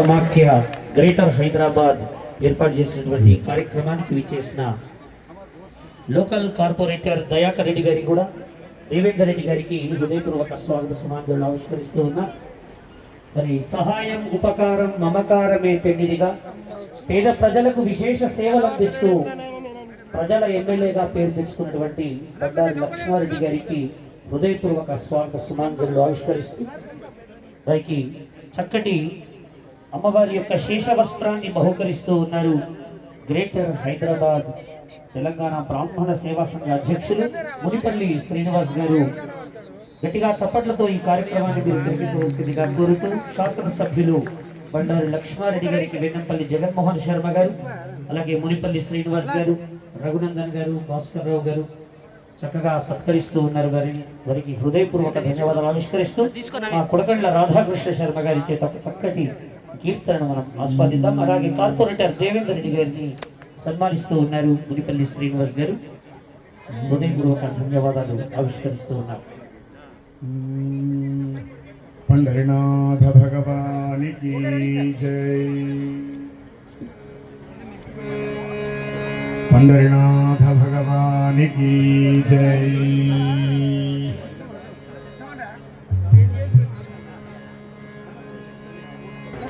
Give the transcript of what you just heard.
కమాఖ్య greater Hyderabad ఏర్పాటు చేసినటువంటి కార్యక్రమానికి విచ్చేసిన లోకల్ కార్పొరేటర్ దయాకర్ రెడ్డి గారికి కూడా దేవేందర్ రెడ్డి గారికి హృదయపూర్వక స్వాగత సమాధానాలు ఆవిష్కరిస్తూ ఉన్నా. మరి సహాయం ఉపకారం మమకారమే పెండిదిగా పేద ప్రజలకు విశేష సేవలు అందిస్తూ ప్రజల ఎమ్మెల్యేగా పేరు తెచ్చుకున్నటువంటి బండారు లక్ష్మారెడ్డి గారికి హృదయపూర్వక స్వాగత సుమాంజలు ఆవిష్కరిస్తూ వారికి చక్కటి అమ్మవారి యొక్క శేష వస్త్రాన్ని బహుకరిస్తూ ఉన్నారు. గ్రేటర్ హైదరాబాద్ తెలంగాణ బ్రాహ్మణ సేవా సంఘ అధ్యక్షులు మునిపల్లి శ్రీనివాస్ గారు. గట్టిగా చప్పట్లతో ఈ కార్యక్రమాన్ని మీరు జరిపించవలసిందిగా కోరుతూ శాసనసభ్యులు బండారు లక్ష్మారెడ్డి గారికి వెన్నంపల్లి జగన్మోహన్ శర్మ గారు అలాగే మునిపల్లి శ్రీనివాస్ గారు రఘునందన్ గారు భాస్కర్ రావు గారు చక్కగా సత్కరిస్తూ ఉన్నారు. వారిని వారికి హృదయపూర్వక ధన్యవాదాలు ఆవిష్కరిస్తూ మా కొడకండ్ల రాధాకృష్ణ శర్మ గారి చేత చక్కటి కీర్తనను మనం ఆస్వాదిద్దాం. అలాగే కార్పొరేటర్ దేవేందర్ రెడ్డి గారిని సన్మానిస్తూ ఉన్నారు మునిపల్లి శ్రీనివాస్ గారు. హృదయపూర్వక ధన్యవాదాలు ఆవిష్కరిస్తూ ఉన్నారు. పండరినాథ భగవానికి జై. పండరినాథ భగవానికి జై.